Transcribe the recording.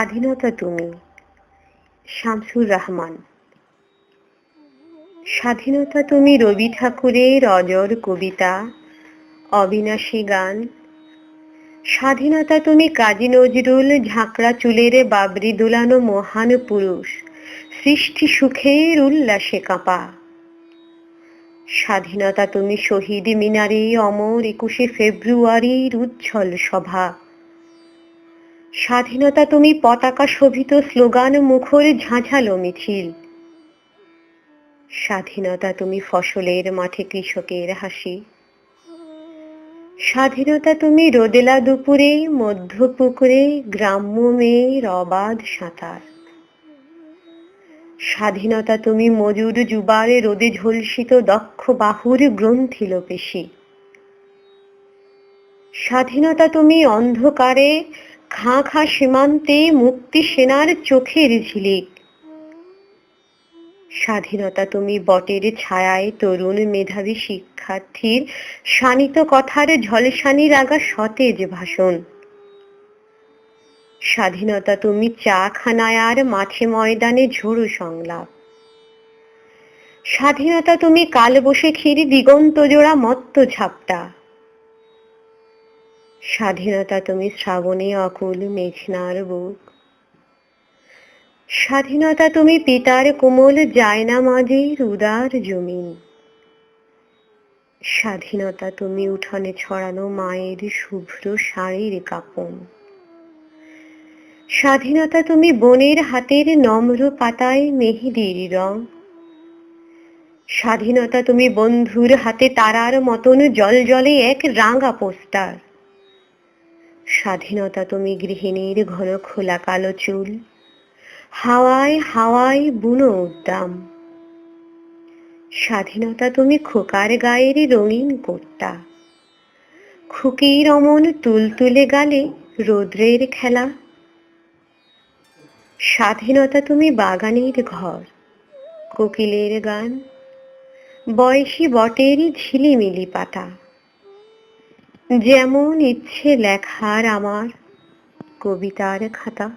স্বাধীনতা তুমি, শামসুর রহমান। স্বাধীনতা তুমি রবি ঠাকুরের অজর কবিতা, অবিনাশী গান। স্বাধীনতা তুমি কাজী নজরুল ঝাঁকড়া চুলের বাবরি দুলানো মহান পুরুষ, সৃষ্টি সুখের উল্লাসে কাঁপা। স্বাধীনতা তুমি শহীদ মিনারে অমর একুশে ফেব্রুয়ারির উজ্জ্বল সভা। স্বাধীনতা তুমি পতাকা শোভিত স্লোগান মুখর ঝাঁঝালো মিছিল। স্বাধীনতা তুমি ফসলের মাঠে কৃষকের হাসি। স্বাধীনতা তুমি রোদেলা দুপুরে, মধ্য পুকুরে, গ্রাম্য মেয়ের অবাধ সাঁতার। স্বাধীনতা তুমি মজুর জুবারে রোদে ঝলসিত দক্ষ বাহুর গ্রন্থিল পেশি। স্বাধীনতা তুমি অন্ধকারে খাঁ খাঁ সীমান্তে মুক্তি সেনার চোখের ঝিলিক। স্বাধীনতা তুমি বটের ছায়ায় তরুণ মেধাবী শিক্ষার্থীর শানিত কথার ঝলসানি রাগা সতেজ ভাষণ। স্বাধীনতা তুমি চা খানায় আর মাঠে ময়দানে ঝোড়ো সংলাপ। স্বাধীনতা তুমি কাল বসে খিরি দিগন্ত জোড়া মত্ত ঝাপটা। স্বাধীনতা তুমি শ্রাবণে অকুল মেঘনার বুক। স্বাধীনতা তুমি পিতার কোমল জায়না মাঝের উদার জমিন স্বাধীনতা তুমি উঠানে ছড়ানো মায়ের শুভ্র শাড়ির কাপন। স্বাধীনতা তুমি বনের হাতের নম্র পাতায় মেহেদির রং। স্বাধীনতা তুমি বন্ধুর হাতে তারার মতন জল জলে এক রাঙা পোস্টার। স্বাধীনতা তুমি গৃহিণীর ঘন খোলা কালো চুল। হাওয়ায় হাওয়ায় বুনো উদ্দাম। স্বাধীনতা তুমি খোকার গায়ের রঙিন কোট্টা। খুকির অমন তুলতুলে গালে রৌদ্রের খেলা। স্বাধীনতা তুমি বাগানের ঘর, কোকিলের গান। বয়সী বটের ঝিলিমিলি পাতা। যেমন ইচ্ছে লেখার আমার কবিতার খাতা।